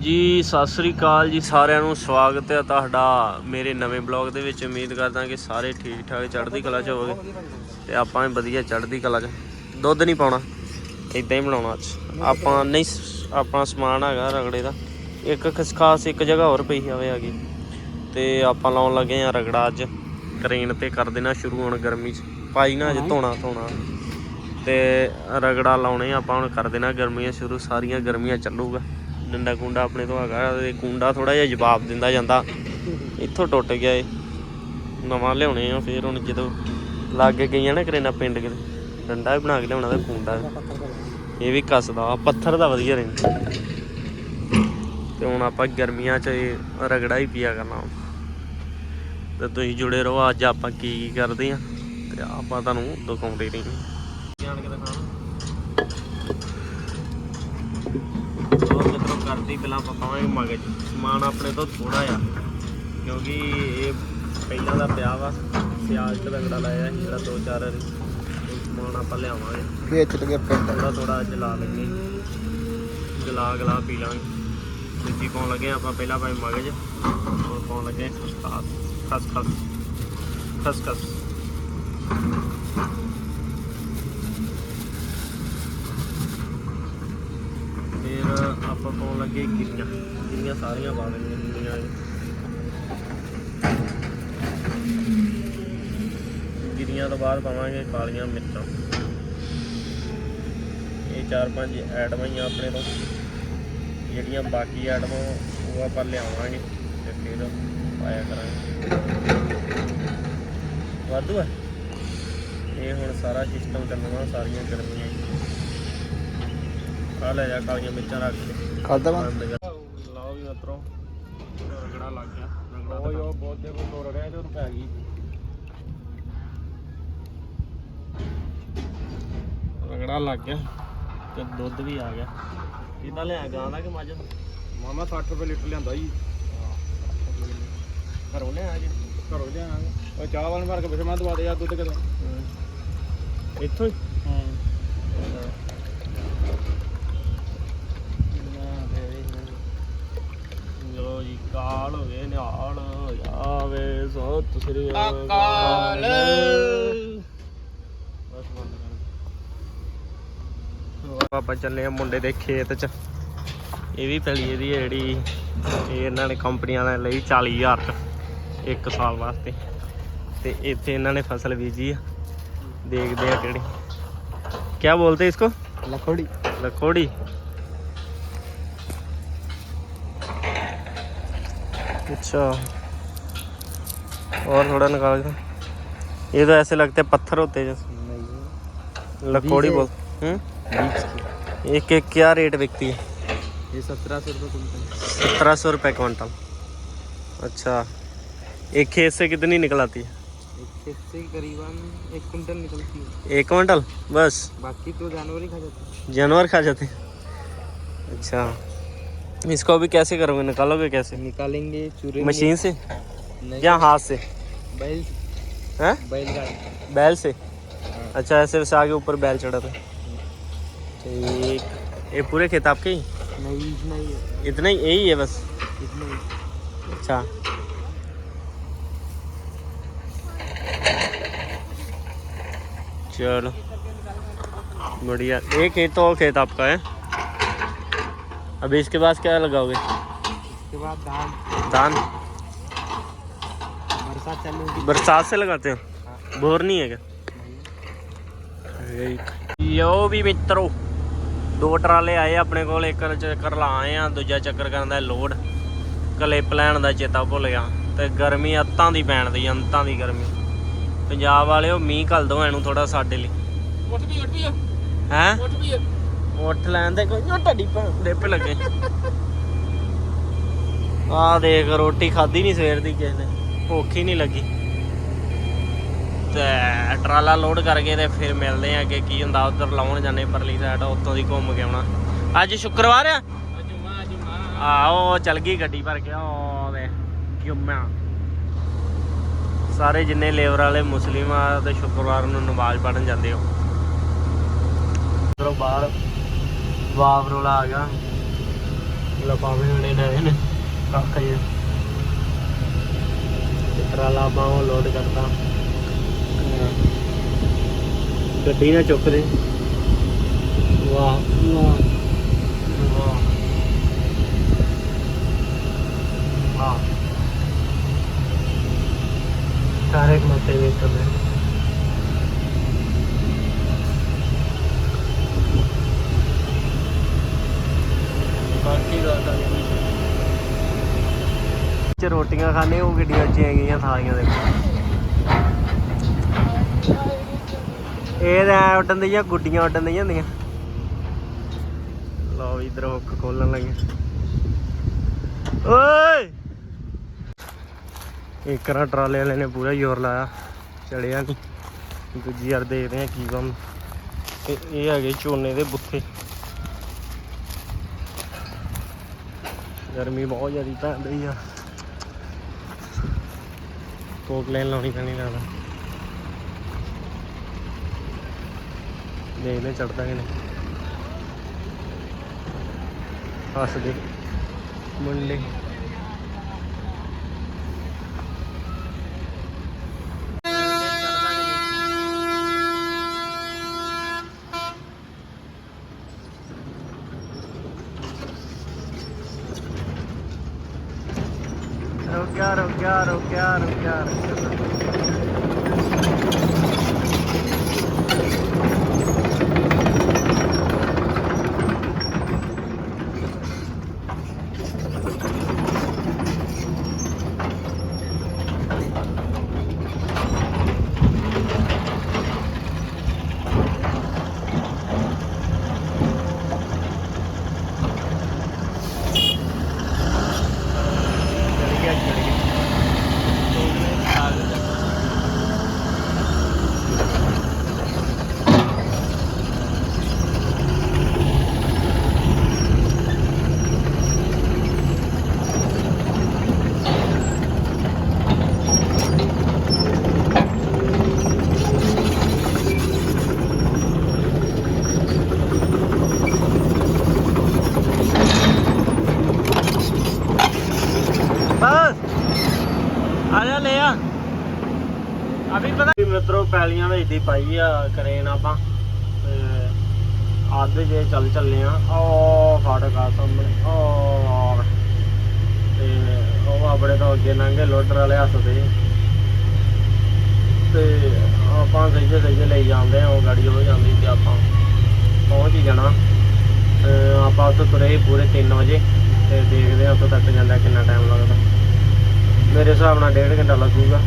ਜੀ, ਸਤਿ ਸ੍ਰੀ ਅਕਾਲ ਜੀ ਸਾਰਿਆਂ ਨੂੰ। ਸਵਾਗਤ ਹੈ ਤੁਹਾਡਾ ਮੇਰੇ ਨਵੇਂ ਬਲੌਗ ਦੇ ਵਿੱਚ। ਉਮੀਦ ਕਰਦਾ ਕਿ ਸਾਰੇ ਠੀਕ ਠਾਕ ਚੜ੍ਹਦੀ ਕਲਾ 'ਚ ਹੋਵੋਗੇ। ਤੇ ਆਪਾਂ ਵੀ ਵਧੀਆ ਚੜ੍ਹਦੀ ਕਲਾ 'ਚ। ਦੁੱਧ ਨਹੀਂ ਪਾਉਣਾ। ਇਦਾਂ ਹੀ ਬਣਾਉਣਾ ਅੱਜ। ਆਪਾਂ ਨਹੀਂ ਸ- ਆਪਣਾ ਸਮਾਨ ਹੈਗਾ ਰਗੜੇ ਦਾ। ਇੱਕ ਖਸਖਾਸ ਇੱਕ ਜਗ੍ਹਾ ਹੋਰ ਪਈ ਹੋਵੇ ਹੈਗੀ। ਤੇ ਆਪਾਂ ਲਾਉਣ ਲੱਗੇ ਆ ਰਗੜਾ ਅੱਜ। ਕਰੇਨ ਤੇ ਕਰ ਦੇਣਾ ਸ਼ੁਰੂ ਹੁਣ ਗਰਮੀ 'ਚ। ਪਾਈ ਨਾ ਅਜੇ ਧੋਣਾ ਧੋਣਾ। ਤੇ ਰਗੜਾ ਲਾਉਣੇ ਆਪਾਂ। ਹੁਣ ਕਰ ਦੇਣਾ ਗਰਮੀਆਂ ਸ਼ੁਰੂ। ਸਾਰੀਆਂ ਗਰਮੀਆਂ ਚੱਲੂਗਾ। ਡੰਡਾ ਕੁੰਡਾ ਆਪਣੇ ਤੋਂ ਹੈਗਾ ਤੇ ਕੁੰਡਾ ਥੋੜਾ ਜਿਹਾ ਜਵਾਬ ਦਿੰਦਾ ਜਾਂਦਾ। ਇੱਥੋਂ ਟੁੱਟ ਗਿਆ ਏ ਨਵਾਂ ਲਿਆਉਣੇ ਆ ਫੇਰ ਹੁਣ ਜਦੋਂ ਲਾਗੇ ਗਈਆਂ ਨਾ ਕਰੇਨਾ ਪਿੰਡ ਕਿਤੇ, ਡੰਡਾ ਵੀ ਬਣਾ ਕੇ ਲਿਆਉਣਾ ਤੇ ਕੁੰਡਾ। ਇਹ ਵੀ ਕੱਸਦਾ ਆ ਪੱਥਰ ਦਾ ਵਧੀਆ ਰਹਿੰਦਾ। ਤੇ ਹੁਣ ਆਪਾਂ ਗਰਮੀਆਂ 'ਚ ਇਹ ਰਗੜਾ ਹੀ ਪੀਆ ਕਰਨਾ। ਤੇ ਤੁਸੀਂ ਜੁੜੇ ਰਹੋ, ਅੱਜ ਆਪਾਂ ਕੀ ਕੀ ਕਰਦੇ ਆ, ਤੇ ਆਪਾਂ ਤੁਹਾਨੂੰ ਦਿਖਾਉਂਦੇ ਰਹੀ ਜਾਣ ਕੇ ਦਿਖਾਣਾ ਕਰਦੀ ਪਹਿਲਾਂ ਆਪਾਂ ਪਾਵਾਂਗੇ ਮਗਜ ਸਮਾਨ ਆਪਣੇ ਤੋਂ ਥੋੜਾ ਆ ਕਿਉਂਕਿ ਇਹ ਪਹਿਲਾਂ ਦਾ ਪਿਆ ਵਾ। ਸਿਆਲ ਚ ਰਗੜਾ ਲਾਇਆ ਸੀ ਜਿਹੜਾ ਦੋ ਚਾਰ ਵਾਰੀ। ਸਮਾਨ ਆਪਾਂ ਲਿਆਵਾਂਗੇ। ਵੇਚ ਲਗੇ ਪਿੰਡ ਥੋੜਾ ਥੋੜਾ ਜਲਾ ਲੈਂਗੇ ਗਲਾ ਗਲਾ ਪੀ ਲਾਂਗੇ। ਦੂਜੀ ਪਾਉਣ ਲੱਗੇ ਆਪਾਂ ਪਹਿਲਾਂ ਪਾਈ ਮਗਜ। ਹੋਰ ਪਾਉਣ ਲੱਗੇ ਖਸ ਖਸ ਖਸ ਖਸ ਫਿਰ ਆਪਾਂ ਪਾਉਣ ਲੱਗੇ ਗਿਰੀਆਂ ਗਿਰੀਆਂ ਸਾਰੀਆਂ ਪਾ ਦੇਣੀਆਂ ਗਿਰੀਆਂ ਗਿਰੀਆਂ ਤੋਂ ਬਾਅਦ ਪਾਵਾਂਗੇ ਕਾਲੀਆਂ ਮਿਰਚਾਂ। ਇਹ ਚਾਰ ਪੰਜ ਐਟਮਾਂ ਹੀ ਆਪਣੇ ਤੋਂ। ਜਿਹੜੀਆਂ ਬਾਕੀ ਐਟਮਾਂ ਉਹ ਆਪਾਂ ਲਿਆਵਾਂਗੇ ਤੇ ਫਿਰ ਪਾਇਆ ਕਰਾਂਗੇ। ਵਾਧੂ ਹੈ ਇਹ ਹੁਣ ਸਾਰਾ ਸਿਸਟਮ ਚੱਲਣਾ, ਸਾਰੀਆਂ ਗਰਮੀਆਂ ਆ ਲੈ ਜਾ ਕਾਲੀਆਂ ਮਿਰਚਾਂ ਰੱਖ ਕੇ। ਕਰਦਾ ਵਾ? ਬੰਦ ਕਰ ਲਾਓ ਵੀ ਮਤਰੋ ਰਗੜਾ ਲੱਗ ਗਿਆ। ਰਗੜਾ ਓਏ ਉਹ ਬਹੁਤ ਦੇ ਕੋ ਤੋੜ ਰਿਹਾ ਤੇ ਉਹਨੂੰ ਪੈ ਗਈ। ਰਗੜਾ ਲੱਗ ਗਿਆ ਤੇ ਦੁੱਧ ਵੀ ਆ ਗਿਆ। ਕਿੰਨਾ ਲਿਆ ਗਾਂ ਦਾ ਕਿ ਮੱਝ? ਦਾ ਮਾਮਾ 60 ਰੁਪਏ ਲੀਟਰ ਲਿਆਂਦਾ ਜੀ। ਘਰੋਂ ਲਿਆ ਜੀ ਘਰੋਂ ਲਿਆਵਾਂਗੇ ਉਹ ਚਾਹ ਵਾਲ ਭਰ ਕੇ ਬਿਠੇ ਮੈਂ ਦਵਾ ਦੇ ਯਾਰ ਦੁੱਧ ਕਦੋਂ ਇੱਥੋਂ ਹੀ ਹਾਂ ਲੋ ਨਾਲ ਵਿਨਿਆਲ ਆਵੇ ਸਤ ਸ੍ਰੀ ਅਕਾਲ। ਆਪਾਂ ਚੱਲੇ ਆ ਮੁੰਡੇ ਦੇ ਖੇਤ ਚ। ਇਹ ਵੀ ਪੈਲੀ ਇਹਦੀ ਜਿਹੜੀ ਇਹ ਇਹਨਾਂ ਨੇ ਕੰਪਨੀਆਂ ਵਾਲਿਆਂ ਲਈ 40000 ਚ ਇੱਕ ਸਾਲ ਵਾਸਤੇ। ਤੇ ਇੱਥੇ ਇਹਨਾਂ ਨੇ ਫਸਲ ਬੀਜੀ ਆ। ਦੇਖਦੇ ਆ ਕਿਹੜੀ। ਕੀ ਬੋਲਦੇ ਇਸਕੋ? ਲਖੋੜੀ। ਲਖੋੜੀ। अच्छा। और थोड़ा निकाल दो। ये तो ऐसे लगते हैं पत्थर होते हैं जैसे। लखोड़ी बोल हम्म? की। एक एक क्या रेट बिकती है? ये सत्रह सौ रुपये कुंटल सत्रह सौ रुपये क्विंटल। अच्छा। एक खेत से कितनी निकल आती है? एक खेत से करीबन एक कुंटल निकलती है। एक क्विंटल? बस। बाकी तो जानवर ही खा जाते हैं। जानवर खा जाते हैं। अच्छा। इसको अभी कैसे करोगे? निकालोगे कैसे? निकालेंगे चूरे मशीन से? नहीं या हाथ से? बैल हैं? बैलगाड़ी बैल से? हाँ। अच्छा ऐसे वैसे आगे ऊपर बैल चढ़ा था। ठीक ये पूरे खेत आपके ही? नहीं इतना ही है। इतना ही यही है बस? इतना ही। अच्छा। चलो। बढ़िया। एक खेत तो खेत आपका है? अभी इसके बाद क्या लगाओगे उसके बाद धान धान बरसात चालू होगी बरसात से लगाते हो हाँ। बोर नहीं है क्या ਯੋ ਵੀ ਮਿੱਤਰੋ ਦੋ ਟਰਾਲੇ ਆਏ ਆਪਣੇ ਕੋਲ ਇੱਕ ਚੱਕਰ ਲਾ ਆਏ ਆ ਦੂਜਾ ਚੱਕਰ ਕਰਨ ਦਾ ਲੋਡ ਕਲਿੱਪ ਲੈਣ ਦਾ ਚੇਤਾ ਭੁੱਲ ਗਿਆ ਤੇ ਗਰਮੀ ਅੱਤਾਂ ਦੀ ਪੈਣ ਦੀ ਅੰਤਾਂ ਦੀ ਗਰਮੀ ਪੰਜਾਬ ਵਾਲਿਓ ਮੀਂਹ ਘੱਲ ਦੋ ਇਹਨੂੰ ਥੋੜਾ ਸਾਡੇ ਲਈ ਉੱਠ ਵੀ ਉੱਠ ਵੀ ਹੈ ਉੱਠ ਵੀ ਉੱਠ ਲੈਣ ਦੇ, ਕੋਈ ਤੁਹਾਡੀ ਦੇ ਲੱਗੇ। ਆ ਦੇਖ, ਰੋਟੀ ਖਾਧੀ ਨਹੀਂ ਸਵੇਰ ਦੀ ਕਿਸੇ ਨੇ, ਭੁੱਖ ਹੀ ਨਹੀਂ ਲੱਗੀ। ਤੇ ਟਰਾਲਾ ਲੋਡ ਕਰਕੇ ਤੇ ਫਿਰ ਮਿਲਦੇ ਆ ਕਿ ਕੀ ਹੁੰਦਾ, ਉਧਰ ਲਾਉਣ ਜਾਂਦੇ ਪਰਲੀ ਸਾਈਡ ਉੱਥੋਂ ਦੀ ਘੁੰਮ ਕੇ ਆਉਣਾ। ਅੱਜ ਸ਼ੁੱਕਰਵਾਰ ਆ? ਅਜੁਮਾ ਅਜੁਮਾ ਆਓ ਚੱਲ ਗਈ ਗੱਡੀ ਭਰ ਕੇ ਉਹ ਵੇ ਜੁਮਾ ਸਾਰੇ ਜਿੰਨੇ ਲੇਬਰ ਵਾਲੇ ਮੁਸਲਿਮ ਆ, ਤੇ ਸ਼ੁੱਕਰਵਾਰ ਨੂੰ ਨਮਾਜ਼ ਪੜਨ ਜਾਂਦੇ ਹੋ। ਬਾਹਰ ਵਾਵ ਰੋਲਾ ਆ ਗਿਆ। ਲਫਾਵੇ ਹੋਣੇ ਲੈ ਨੇ ਕੱਖ ਜੇ ਟਰਾਲਾ ਆਪਾਂ ਲੋਡ ਕਰਤਾ। ਗੱਡੀ ਨਾ ਚੁੱਕ ਦੇ। ਵਾਹ। ਵਾਹ। ਵਾਹ। ਸਾਰੇ ਮੱਤੇ ਵੇਖ ਕਰ ਬਾਕੀ ਗੱਲ ਤਾਂ ਚ ਰੋਟੀਆਂ ਖਾਣੇ ਉਹ ਗੱਡੀਆਂ ਚ ਹੈਗੀਆਂ ਥਾਲੀਆਂ ਦੇ ਇਹ ਤਾਂ ਉੱਡਣ ਦੀਆਂ, ਗੁੱਡੀਆਂ ਉੱਡਣ ਦੀਆਂ ਹੁੰਦੀਆਂ। ਲਓ ਇਧਰ ਹੁੱਕ ਖੋਲਣ ਲੱਗੇ। ਓਏ! ਇੱਕ ਰਾ ਟਰਾਲੇ ਵਾਲੇ ਨੇ ਪੂਰਾ ਜ਼ੋਰ ਲਾਇਆ, ਚੜਿਆ ਨਹੀਂ ਦੂਜੀ ਯਾਰ ਦੇਖਦੇ ਆ ਕੀ ਕੰਮ ਤੇ ਇਹ ਹੈਗੇ ਝੋਨੇ ਦੇ ਬੁੱਥੇ ਗਰਮੀ ਬਹੁਤ ਜ਼ਿਆਦਾ ਪੈਣ ਰਹੀ ਆ। ਕੋਕ ਲੈਣ ਲਾਉਣੀ ਪੈਣੀ ਲੱਗਦਾ ਦੇਖਦੇ ਚੜਦਾ ਕਿ ਨਹੀਂ। ਹੱਸਦੇ ਮੁੰਡੇ chiaro, chiaro, chiaro. ਅਭੀ ਪਤਾ ਮਿੱਤਰੋ, ਪੈਲੀਆਂ ਵੇਚਦੀ ਪਾਈ ਆ ਕਰੇਨ ਆਪਾਂ। ਤੇ ਆਦੇ ਜੇ ਚੱਲ ਚੱਲੇ ਆ। ਓ ਫਾਟਕ ਆ ਸਾਹਮਣੇ। ਉਹ ਤੇ ਉਹ ਆਪਣੇ ਤੋਂ ਅੱਗੇ ਲੰਘੇ ਲੋਡਰ ਵਾਲੇ ਹੱਸਦੇ ਤੇ। ਆਪਾਂ ਸਹੀਏ ਸਹੀਏ ਲਈ ਜਾਂਦੇ ਆ, ਉਹ ਗਾੜੀ ਹੋ ਜਾਂਦੀ ਤੇ ਆਪਾਂ ਪਹੁੰਚ ਹੀ ਜਾਣਾ। ਆਪਾਂ ਉੱਥੇ ਤੁਰੇ ਪੂਰੇ 3 ਵਜੇ। ਤੇ ਦੇਖਦੇ ਆ ਉੱਥੋਂ ਤੱਕ ਜਾਂਦਾ ਕਿੰਨਾ ਟਾਈਮ ਲੱਗਦਾ। ਮੇਰੇ ਹਿਸਾਬ ਨਾਲ ਡੇਢ ਘੰਟਾ ਲੱਗੂਗਾ।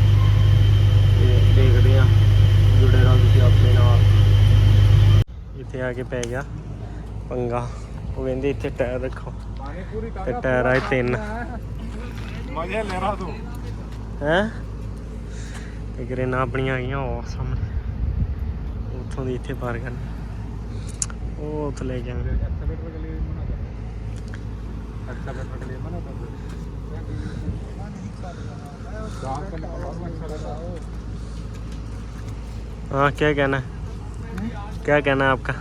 ਤੇ ਦੇਖਦੇ ਆ ਜੁੜੇ ਰਹੋ ਤੁਸੀਂ ਆਪਣੇ ਨਾਲ। ਇੱਥੇ ਆ ਕੇ ਪੈ ਗਿਆ ਪੰਗਾ। ਉਹ ਕਹਿੰਦੇ ਇੱਥੇ ਟਾਇਰ ਰੱਖੋ। ਤੇ ਟਾਇਰ ਆਏ ਤਿੰਨ। ਮਜ਼ੇ ਲੈ ਰਹਾ ਤੂੰ। ਹੈ? ਤੇ ਗਰੇਨਾ ਆਪਣੀਆਂ ਆਈਆਂ ਉਹ ਸਾਹਮਣੇ। ਉੱਥੋਂ ਦੀ ਇੱਥੇ ਪਾਰ ਕਰਨੀ। ਉਹ ਉੱਥੇ ਲੈ ਜਾਵਾਂਗੇ ਅੱਛਾ। हाँ क्या कहना? है हुँ? क्या कहना है आपका?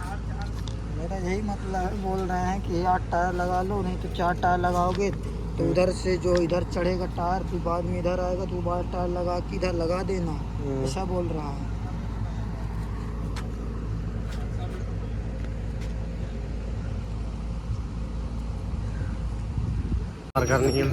मेरा यही मतलब बोल रहे हैं कि आठ टायर लगा लो नहीं तो चार टायर लगाओगे तो उधर से जो इधर चढ़ेगा टायर फिर बाद में इधर आएगा तो बार टायर लगा के इधर लगा देना। हम्म। ऐसा बोल रहा है। करनी है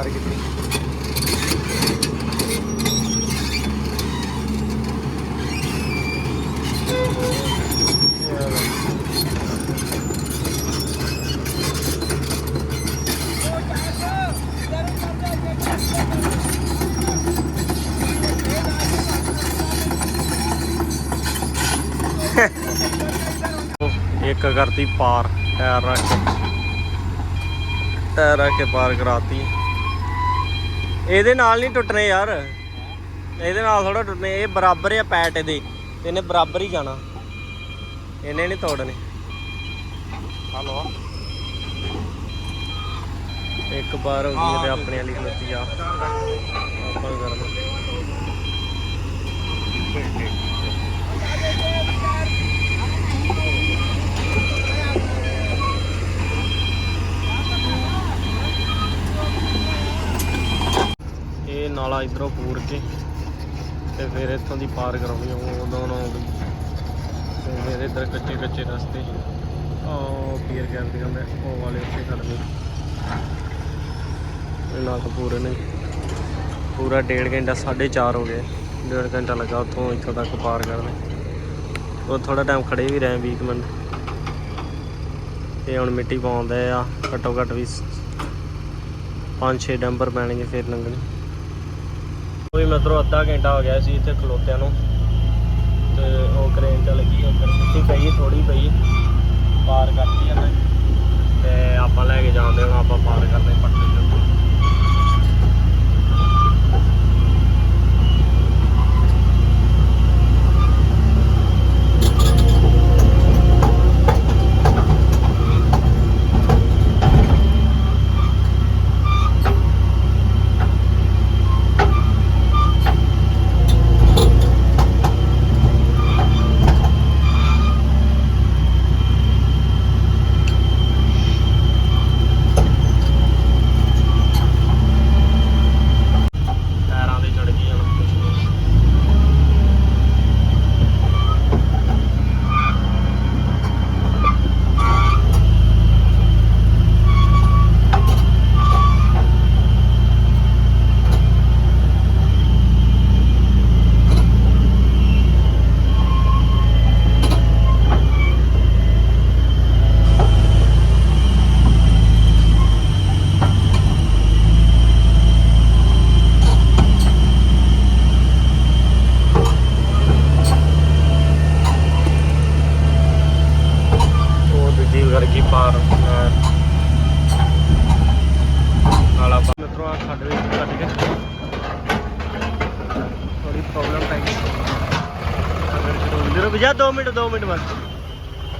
ਪਾਰ ਕੀਤੀ ਇੱਕ ਕਰਤੀ ਪਾਰ ਟਾਇਰ ਰੱਖ ਕੇ ਟਾਇਰ ਰੱਖ ਕੇ ਪਾਰ ਕਰਾਤੀ ਇਹਦੇ ਨਾਲ ਨਹੀਂ ਟੁੱਟਣੇ ਯਾਰ। ਇਹਦੇ ਨਾਲ ਥੋੜਾ ਟੁੱਟਣੇ ਇਹ ਬਰਾਬਰ ਆ ਪੈਟ ਇਹਦੇ। ਇਹਨੇ ਬਰਾਬਰ ਹੀ ਜਾਣਾ। ਇਹਨੇ ਨਹੀਂ ਤੋੜਨੇ। ਹਲੋ। ਇੱਕ ਬਾਰ ਹੋ ਗਈ ਤੇ ਆਪਣੇ ਵਾਲੀ ਖਲੋਤੀ ਆ। ਆਪਾਂ ਵੀ ਕਰਨਾ ਇਹ ਨਾਲਾ ਇਧਰੋਂ ਪੂਰ ਕੇ ਤੇ ਫਿਰ ਇੱਥੋਂ ਦੀ ਪਾਰ ਕਰਾਉਣੀ ਉਹ ਉਦੋਂ ਨੂੰ ਆਉਂਦੀ। ਤੇ ਫਿਰ ਇੱਧਰ ਕੱਚੇ ਕੱਚੇ ਰਸਤੇ। ਉਹ ਪੀਰ ਕਰਦੀਆਂ ਮੈਂ ਉਹ ਵਾਲੇ ਉੱਥੇ ਖੜਦੇ ਇਹ ਨਾਲ ਪੂਰੇ ਨੇ। ਪੂਰਾ ਡੇਢ ਘੰਟਾ 4:30 ਹੋ ਗਏ। ਡੇਢ ਘੰਟਾ ਲੱਗਾ ਉੱਥੋਂ, ਇੱਥੋਂ ਤੱਕ ਪਾਰ ਕਰਨ। ਉਹ ਥੋੜਾ ਟਾਈਮ ਖੜੇ ਵੀ ਰਹੇ 20 ਕੁ ਮਿੰਟ। ਤੇ ਹੁਣ ਮਿੱਟੀ ਪਾਉਂਦੇ ਆ, ਘੱਟੋ ਘੱਟ ਵੀ 5-6 ਡੰਬਰ ਪੈਣਗੇ, ਫਿਰ ਲੰਘਣੇ। ਕੋਈ ਮਤਲਬ ਅੱਧਾ ਘੰਟਾ ਹੋ ਗਿਆ ਸੀ ਇੱਥੇ ਖਲੋਤਿਆਂ ਨੂੰ। ਤੇ ਉਹ ਕਰੇਨ ਚ ਲੱਗੀ, ਉਹ ਕਰ ਮਿੱਟੀ ਪਈ ਥੋੜੀ ਪਈ ਪਾਰ ਕਰਤੀ ਇਹਨੇ ਤੇ ਆਪਾਂ ਲੈ ਕੇ ਜਾਂਦੇ ਹੁਣ ਆਪਾਂ ਪਾਰ ਕਰਦੇ ਪੱਟੇ।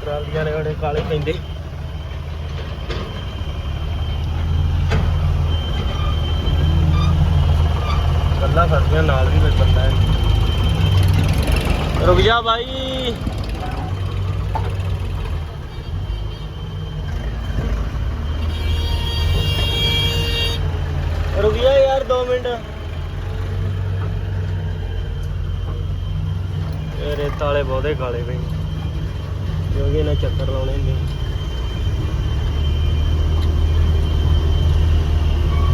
ਟਰਾਲੀਆਂ ਨੇ ਬੜੇ ਕਾਲੇ ਪੈਂਦੇ। ਗੱਲਾਂ ਫਸਦੀਆਂ ਨਾਲ ਵੀ ਕੋਈ ਬੰਦਾ ਹੈ। ਰੁਕ ਜਾ ਭਾਈ ਰੁਕ ਜਾ ਯਾਰ 2 ਮਿੰਟ। ਤੇਰੇ ਤਾਲੇ ਬਹੁਤੇ ਕਾਲੇ ਪਏ ਕਿਉਂਕਿ ਇਹਨਾਂ ਚੱਕਰ ਲਾਉਣੇ ਹੁੰਦੇ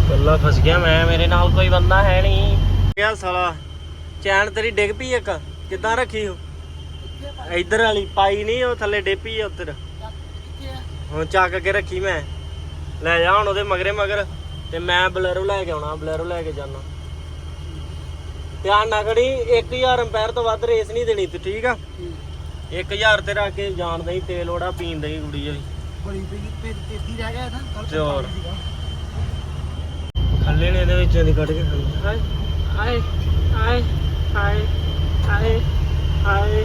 ਕੱਲਾ ਫਸ ਗਿਆ ਮੈਂ, ਮੇਰੇ ਨਾਲ ਕੋਈ ਬੰਦਾ ਹੈ ਨਹੀਂ। ਕਿਆ ਸਾਲਾ? ਚੈਨ ਤੇਰੀ ਡਿੱਗ ਪਈ ਇੱਕ, ਕਿੱਦਾਂ ਰੱਖੀ ਹੋ ਇੱਧਰ ਵਾਲੀ ਪਾਈ ਨਹੀਂ, ਉਹ ਥੱਲੇ ਡੇਪੀ ਆ ਉੱਧਰ। ਹੁਣ ਚੱਕ ਕੇ ਰੱਖੀ ਮੈਂ। ਲੈ ਜਾ ਹੁਣ ਉਹਦੇ ਮਗਰੇ ਮਗਰ, ਤੇ ਮੈਂ ਬਲੈਰੋ ਲੈ ਕੇ ਆਉਣਾ, ਬਲੈਰੋ ਲੈ ਕੇ ਜਾਣਾ ਧਿਆਨ ਨਾ ਕਰੀ 1000 ਐਂਪਾਇਰ ਤੋਂ ਵੱਧ ਰੇਸ ਨਹੀਂ ਦੇਣੀ ਤੂੰ, ਠੀਕ ਆ? 1000 ਕੇ ਜਾਣ ਦਈ ਤੇਲ ਉਹੜਾ ਪੀਣ ਦਈ ਕੁੜੀ ਜੀ ਬੜੀ ਪੀੜੀ ਤੇ ਤੇਤੀ ਰਹਿ ਗਿਆ ਨਾ ਤੇ ਖੱਲੇ ਨੇ ਇਹਦੇ ਵਿੱਚੋਂ ਦੀ ਕੱਢ ਕੇ ਖਾ ਆਏ ਆਏ ਆਏ ਆਏ ਆਏ ਆਏ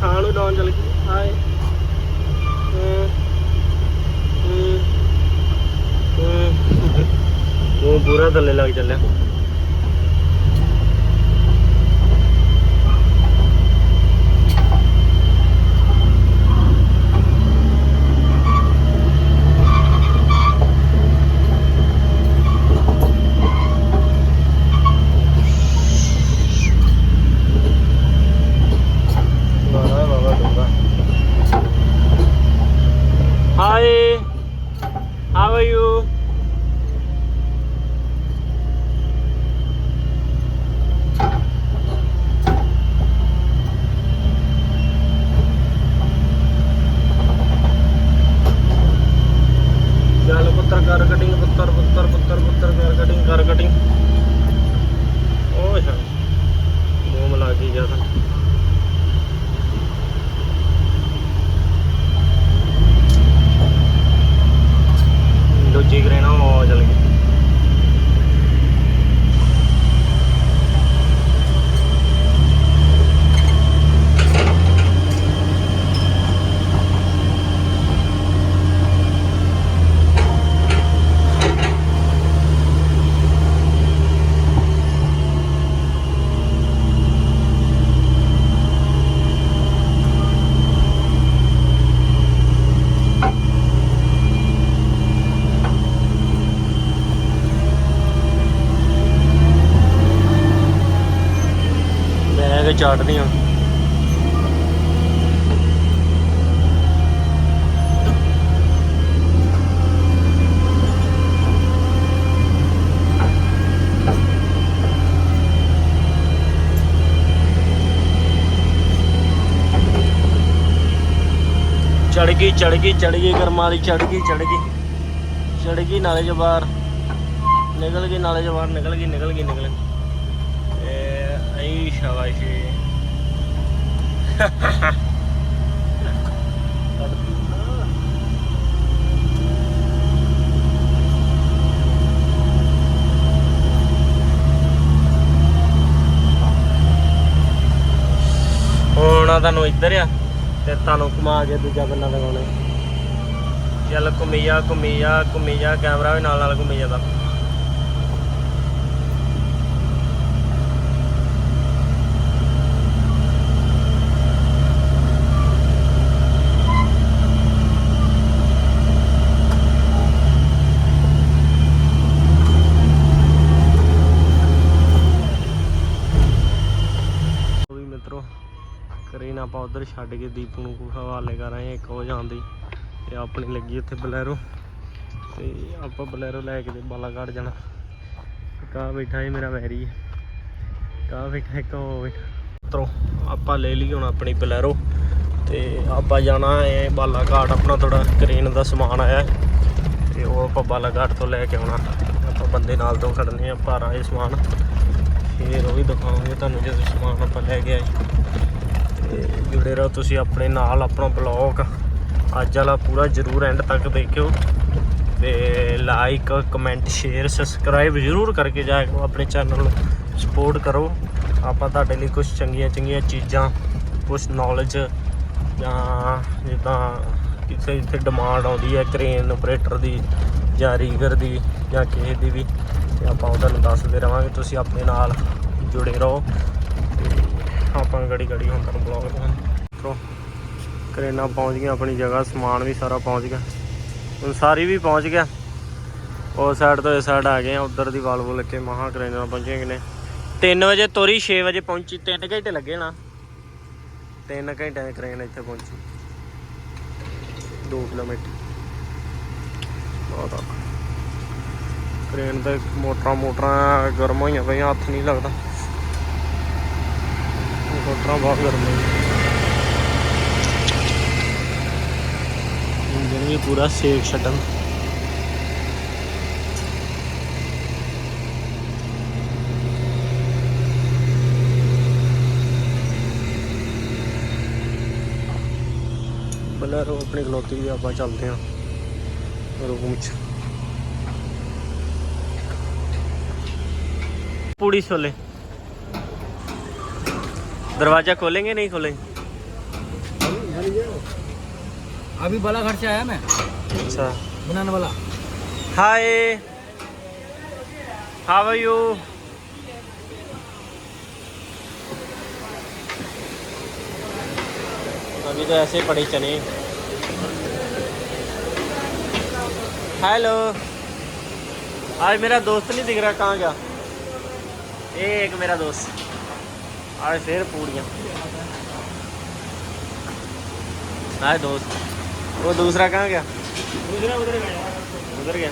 ਖਾਣ ਨੂੰ ਡਾਉਣ ਚਲ ਗਈ। ਆਏ ਉਹ ਪੂਰਾ ਥੱਲੇ ਲੱਗ ਚੱਲਿਆ। ਚਾਟਦੀਆਂ ਚੜ ਗਈ ਚੜ ਗਈ ਚੜ ਗਈ, ਕਰਮਾਂ ਵਾਲੀ ਚੜ ਗਈ ਚੜ ਗਈ। ਚੜ ਗਈ ਨਾਲੇ ਚ ਬਾਹਰ। ਨਿਕਲ ਗਈ, ਨਾਲੇ ਚ ਬਾਹਰ। ਨਿਕਲ ਗਈ ਨਿਕਲ ਗਈ ਨਿਕਲ ਗਈ। ਇਹ ਐਂ ਸ਼ਾਬਾਸ਼ੀ। ਹੁਣ ਤੁਹਾਨੂੰ ਇੱਧਰ ਆ ਤੇ ਤੁਹਾਨੂੰ ਘੁਮਾ ਕੇ ਦੂਜਾ ਬੰਨਾ ਲਗਾਉਣਾ ਚੱਲ ਘੁੰਮੀ ਜਾ ਘੁੰਮੀ ਜਾ ਘੁੰਮੀ ਜਾ, ਕੈਮਰਾ ਵੀ ਨਾਲ ਨਾਲ ਘੁੰਮੀ ਜਾਂਦਾ ਉਹ ਵੀ ਮਿੱਤਰੋ ਕਰੇ ਨਾ ਆਪਾਂ ਉਧਰ ਛੱਡ ਕੇ ਦੀਪੂ ਨੂੰ ਹਵਾਲੇ ਕਰ ਆਏ ਇੱਕ ਹੋ ਜਾਂਦੀ ਤੇ ਆਪਣੀ ਲੱਗੀ ਉੱਥੇ ਬਲੈਰੋ। ਤੇ ਆਪਾਂ ਬਲੈਰੋ ਲੈ ਕੇ ਤੇ ਬਾਲਾਗੜ ਜਾਣਾ। ਕਾ ਬੈਠਾ ਹੈ ਮੇਰਾ ਵੈਰੀ। ਕਾ ਬੈਠਾ ਇੱਕ ਕੋ ਬੈਠਾ। ਮਿੱਤਰੋ, ਆਪਾਂ ਲੈ ਲਈ ਹੁਣ ਆਪਣੀ ਬਲੈਰੋ। ਤੇ ਆਪਾਂ ਜਾਣਾ ਹੈ ਬਾਲਾਘਾਟ ਆਪਣਾ ਥੋੜਾ ਕਰੇਨ ਦਾ ਸਮਾਨ ਆਇਆ। ਹੈ ਤੇ ਉਹ ਆਪਾਂ ਬਾਲਾਘਾਟ ਤੋਂ ਲੈ ਕੇ ਆਉਣਾ। ਆਪਾਂ ਬੰਦੇ ਨਾਲ ਤੋਂ ਖੜਨੇ ਆ, ਭਾਰਾ ਇਹ ਸਮਾਨ। ਫਿਰ ਉਹ ਵੀ ਦਿਖਾਵਾਂਗੇ ਤੁਹਾਨੂੰ ਜਦੋਂ ਸਮਾਨ ਆਪਾਂ ਲੈ ਕੇ ਆਏ। ਤੇ ਜੁੜੇ ਰਹੋ ਤੁਸੀਂ ਆਪਣੇ ਨਾਲ ਆਪਣਾ ਬਲੌਗ ਅੱਜ ਵਾਲਾ ਪੂਰਾ ਜਰੂਰ ਐਂਡ ਤੱਕ ਦੇਖਿਓ ਤੇ ਲਾਈਕ ਕਮੈਂਟ ਸ਼ੇਅਰ ਸਬਸਕ੍ਰਾਈਬ ਜਰੂਰ ਕਰਕੇ ਜਾਇਆ ਆਪਣੇ ਚੈਨਲ ਨੂੰ। ਸਪੋਰਟ ਕਰੋ। ਆਪਾਂ ਤੁਹਾਡੇ ਲਈ ਕੁਝ ਚੰਗੀਆਂ ਚੰਗੀਆਂ ਚੀਜ਼ਾਂ ਕੁਝ ਨੌਲੇਜ ਜਾਂ ਜਿੱਦਾਂ ਕਿਸੇ ਇੱਥੇ ਡਿਮਾਂਡ ਆਉਂਦੀ ਹੈ ਕ੍ਰੇਨ ਆਪਰੇਟਰ ਦੀ ਜਾਂ ਰੀਗਰ ਦੀ ਜਾਂ ਕਿਸੇ ਦੀ ਵੀ, ਤੇ ਆਪਾਂ ਉਹ ਤੁਹਾਨੂੰ ਦੱਸਦੇ ਰਵਾਂਗੇ। ਤੁਸੀਂ ਆਪਣੇ ਨਾਲ ਜੁੜੇ ਰਹੋ। ਆਪਾਂ ਗੜੀ ਗੜੀ ਹੁਣ ਤੁਹਾਨੂੰ ਬਲੌਗ ਦਿਖਾਉਂਦੇ ਕਰੇਨਾ ਪਹੁੰਚ ਗਈਆਂ, ਆਪਣੀ ਜਗ੍ਹਾ, ਸਮਾਨ ਵੀ ਸਾਰਾ ਪਹੁੰਚ ਗਿਆ। ਹੁਣ ਸਾਰੀ ਵੀ ਪਹੁੰਚ ਗਿਆ। ਉਸ ਸਾਈਡ ਤੋਂ ਇਸ ਸਾਈਡ ਆ ਗਏ ਆ, ਉਧਰ ਦੀ ਵਾਲਵੋ ਲੱਗੇ ਮਹਾ ਕਰੇਨਾ ਪਹੁੰਚੇ ਕਿਨੇ। 3 ਵਜੇ ਤੋਰੀ 6 ਵਜੇ ਪਹੁੰਚੀ 3 ਘੰਟੇ ਲੱਗੇ ਨਾ। 3 ਘੰਟੇ ਦੀ ਕਰੇਨ ਇੱਥੇ ਪਹੁੰਚੀ। 2 ਕਿਲੋਮੀਟਰ। ਬਹੁਤ ਔਖਾ। ਕਰੇਨ ਤੇ ਮੋਟਰਾਂ ਮੋਟਰਾਂ ਗਰਮ ਹੋਈਆਂ ਪਈਆਂ, ਹੱਥ ਨਹੀਂ ਲੱਗਦਾ। ਮੋਟਰਾਂ ਬਹੁਤ ਗਰਮ ਹੈ ਇੰਜਨ ਵੀ ਪੂਰਾ ਸੇਕ ਛੱਡਣ ਬਲਰ ਆਪਣੇ ਖਲੋਤੀ ਵੀ ਆਪਾਂ ਚੱਲਦੇ ਹਾਂ ਰੂਮ ਚ ਪੂੜੀ ਛੋਲੇ दरवाज़ा खोलेंगे नहीं खोलेंगे? अभी बालाघाट से आया मैं। अच्छा। बनाने वाला। हाय हाउ आर यू अभी तो ऐसे पड़े चने। हेलो आज मेरा दोस्त नहीं दिख रहा कहाँ गया? एक मेरा दोस्त। ਆਏ ਫੇਰ ਪੂੜੀਆਂ। ਨਾਲੇ ਦੋਸਤ ਉਹ ਦੂਸਰਾ ਕਹਾਂ ਗਿਆ? ਦੂਸਰਾ ਉਧਰ ਗਿਆ। ਉਧਰ ਗਿਆ।